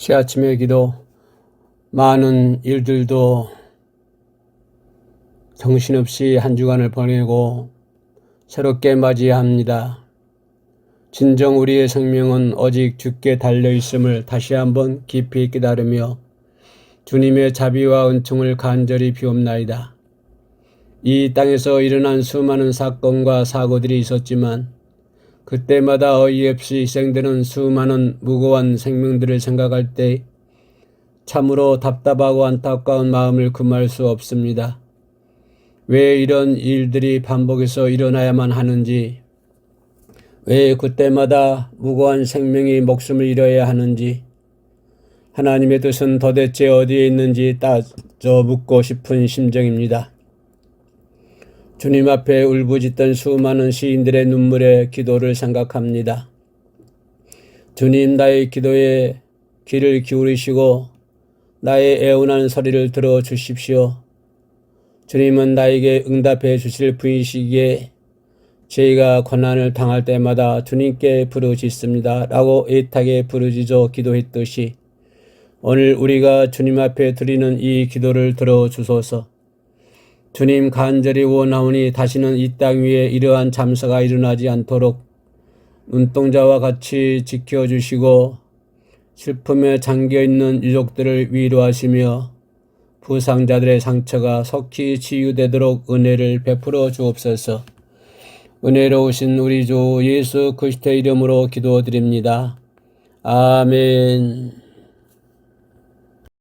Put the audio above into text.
새 아침의 기도 많은 일들도 정신없이 한 주간을 보내고 새롭게 맞이합니다. 진정 우리의 생명은 오직 주께 달려 있음을 다시 한번 깊이 깨달으며 주님의 자비와 은총을 간절히 비옵나이다. 이 땅에서 일어난 수많은 사건과 사고들이 있었지만 그때마다 어이없이 희생되는 수많은 무고한 생명들을 생각할 때 참으로 답답하고 안타까운 마음을 금할 수 없습니다. 왜 이런 일들이 반복해서 일어나야만 하는지, 왜 그때마다 무고한 생명이 목숨을 잃어야 하는지, 하나님의 뜻은 도대체 어디에 있는지 따져 묻고 싶은 심정입니다. 주님 앞에 울부짖던 수많은 시인들의 눈물의 기도를 생각합니다. 주님 나의 기도에 귀를 기울이시고 나의 애원하는 소리를 들어 주십시오. 주님은 나에게 응답해 주실 분이시기에 저희가 고난을 당할 때마다 주님께 부르짖습니다. 라고 애타게 부르짖어 기도했듯이 오늘 우리가 주님 앞에 드리는 이 기도를 들어 주소서. 주님 간절히 원하오니 다시는 이 땅 위에 이러한 잠사가 일어나지 않도록 눈동자와 같이 지켜주시고 슬픔에 잠겨 있는 유족들을 위로하시며 부상자들의 상처가 속히 치유되도록 은혜를 베풀어 주옵소서. 은혜로우신 우리 주 예수 그리스도의 이름으로 기도드립니다. 아멘.